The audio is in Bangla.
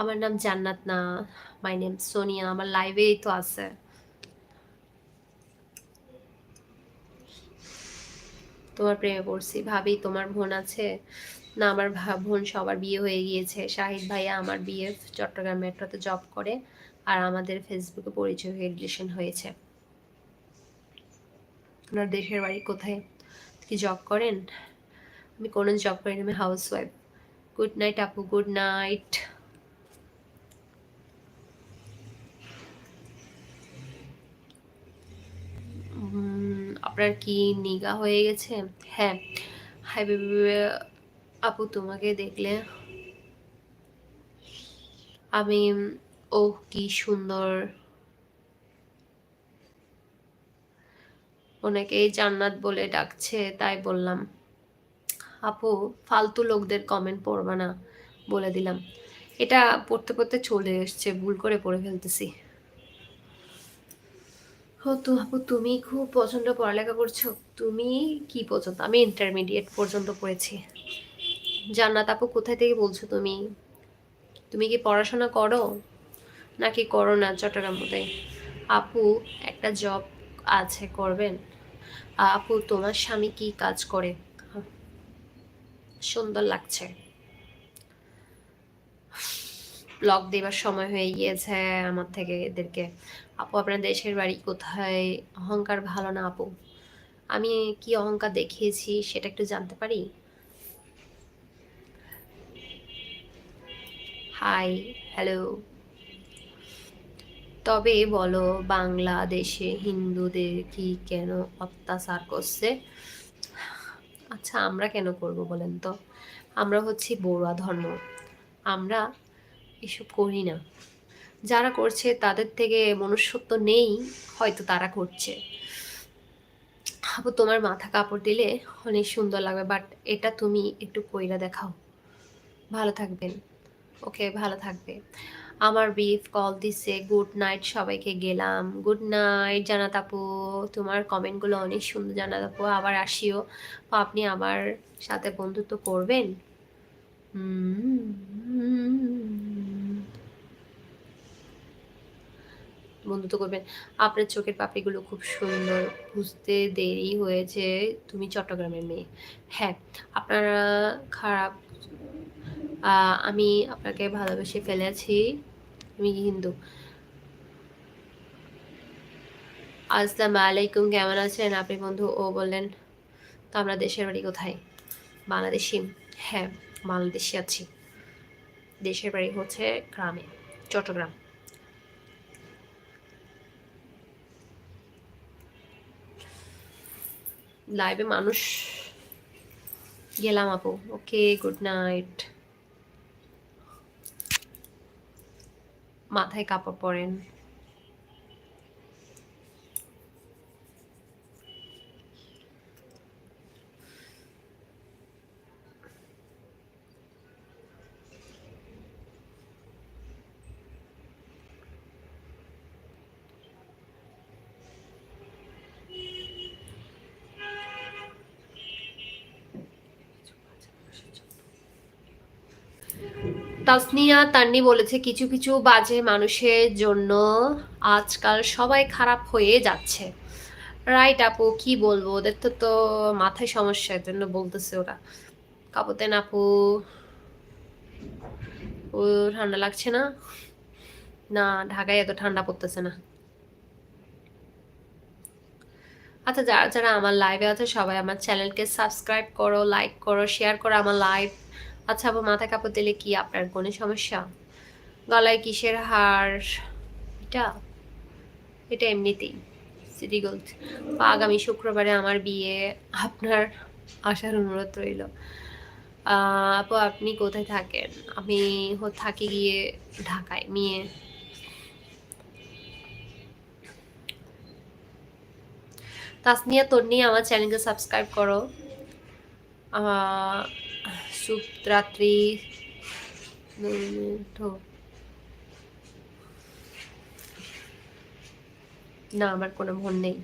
আমার নাম জান্নাত না মাই নেম সোনিয়া, আমার লাইভেই তো আছে। তোমার প্রেমে পড়ছি, ভাবি তোমার বোন আছে? না, আমার বোন সবার বিয়ে হয়ে গিয়েছে। শাহিদ ভাইয়া আমার বিয়ে চট্টগ্রাম মেট্রোতে জব করে আর আমাদের ফেসবুকে পরিচয় হয়ে রিলেশন হয়েছে। ওনার দেশের বাড়ি কোথায়? কি জব করেন? আমি কোনো জব করি না আমি হাউস ওয়াইফ গুড নাইট আপু গুড নাইট আপনার কি নিগা হয়ে গেছে? হ্যাঁ। হাই বেবি আপু তোমাকে দেখলে। আমি ও কি সুন্দর। ওনাকে জান্নাত বলে ডাকছে, তাই বললাম। আপু, ফালতু লোকদের কমেন্ট পড়বা না, বলে দিলাম। এটা পড়তে পড়তে চলে এসছে, ভুল করে পড়ে ফেলতেছি। ও তো আপু, তুমি খুব পছন্দ পড়ালেখা করছ। তুমি কি পছন্দ? আমি ইন্টারমিডিয়েট পর্যন্ত পড়েছি। জান্নাত আপু, কোথায় থেকে বলছো তুমি? তুমি কি পড়াশোনা করো? নাকি করো না চট্টগ্রাম মধ্যে আপু, একটা জব আছে, করবেন। আপু, তোমার স্বামী কি কাজ করে? সুন্দর লাগছে। ব্লগ দেবার সময় হয়ে গিয়েছে আমার থেকে এদেরকে। আপু, আপনার দেশের বাড়ি কোথায়? অহংকার ভালো না আপু? আমি কি অহংকার দেখিয়েছি সেটা একটু জানতে পারি? হাই হ্যালো তবে বলো, বাংলাদেশে হিন্দুদের কি কেন অত্যাচার করছে? আচ্ছা আমরা কেন করব বলেন তো? আমরা হচ্ছি বড়ুয়া ধর্ম। আমরা এসব করি না। যারা করছে তাদের থেকে মনুষ্যত্ব নেই, হয়তো তারা করছে। আপু তোমার মাথা কাপড় দিলে অনেক সুন্দর লাগবে বাট এটা তুমি একটু কইরা দেখাও। ভালো থাকবেন। ওকে, ভালো থাকবে। আমার বিফ কল দিছে গুড নাইট সবাইকে গেলাম। গুড নাইট জানাত আপু। তোমার কমেন্টগুলো অনেক সুন্দর জানাত আপু। আবার আসিও। আপনি আমার সাথে বন্ধুত্ব করবেন? বন্ধুত্ব করবেন। আপনার চোখের পাপড়িগুলো খুব সুন্দর, বুঝতে দেরি হয়েছে, তুমি চট্টগ্রামের মেয়ে। হ্যাঁ আপনারা খারাপ আমি আপনাকে ভালোবেসে ফেলেছি, আমি হিন্দু। আসসালামু আলাইকুম, কেমন আছেন আপনি বন্ধু? ও বললেন, তো আমরা দেশের বাড়ি কোথায়? বাংলাদেশি। হ্যাঁ বাংলাদেশি আছি। দেশের বাড়ি হচ্ছে গ্রামে, চট্টগ্রাম। লাইভে মানুষ গেলাম আপু। ওকে গুড নাইট মাথায় কাপড় পরেন। তাসনিয়া তান্নি বলেছে, কিছু কিছু বাজে মানুষের জন্য আজকাল সবাই খারাপ হয়ে যাচ্ছে। রাইট আপু, কি বলব? ওদের তো তো মাথায় সমস্যা এর জন্য বলতেছে ওরা। কাপতেন, আপু ও ঠান্ডা লাগছে না? না, ঢাকায় এত ঠান্ডা পড়তেছে না। আচ্ছা যারা যারা আমার লাইভে আছে, সবাই আমার চ্যানেলকে সাবস্ক্রাইব করো লাইক করো শেয়ার করো আমার লাইভ আচ্ছা আপু মাথা কাপড় দিলে কি আপনার কোনো সমস্যা? গলায় কিসের হার? এটা? এটা এমনিতেই সিটি গোল্ড আগামী শুক্রবারে আমার বিয়ে, আপনার আসার অনুরোধ রইল। আপু, আপনি কোথায় থাকেন? আমি থাকি গিয়ে ঢাকায়, মেয়ে। তাসনিয়া নিয়ে আমার চ্যানেলকে সাবস্ক্রাইব করো। সুপ্রাত্রি না আমার কোনো মন নেই।